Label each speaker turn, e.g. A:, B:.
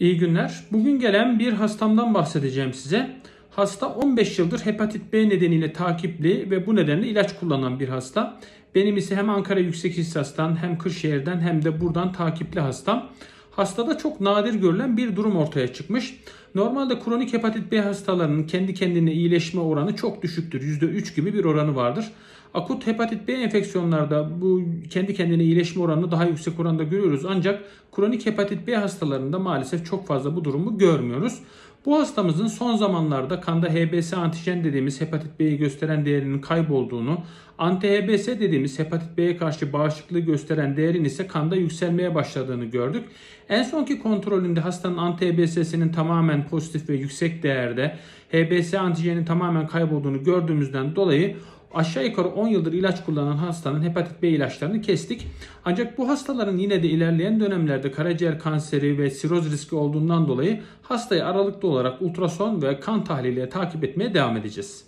A: İyi günler. Bugün gelen bir hastamdan bahsedeceğim size. Hasta 15 yıldır hepatit B nedeniyle takipli ve bu nedenle ilaç kullanan bir hasta. Benim ise hem Ankara Yüksek İhtisas'tan hem Kırşehir'den hem de buradan takipli hastam. Hastada çok nadir görülen bir durum ortaya çıkmış. Normalde kronik hepatit B hastalarının kendi kendine iyileşme oranı çok düşüktür. %3 gibi bir oranı vardır. Akut hepatit B enfeksiyonlarda bu kendi kendine iyileşme oranını daha yüksek oranda görüyoruz. Ancak kronik hepatit B hastalarında maalesef çok fazla bu durumu görmüyoruz. Bu hastamızın son zamanlarda kanda HBS antijen dediğimiz hepatit B'yi gösteren değerinin kaybolduğunu, anti-HBS dediğimiz hepatit B'ye karşı bağışıklığı gösteren değerin ise kanda yükselmeye başladığını gördük. En sonki kontrolünde hastanın anti-HBS'sinin tamamen pozitif ve yüksek değerde, HBS antijenin tamamen kaybolduğunu gördüğümüzden dolayı aşağı yukarı 10 yıldır ilaç kullanan hastanın hepatit B ilaçlarını kestik. Ancak bu hastaların yine de ilerleyen dönemlerde karaciğer kanseri ve siroz riski olduğundan dolayı hastayı aralıklı olarak ultrason ve kan tahliliyle takip etmeye devam edeceğiz.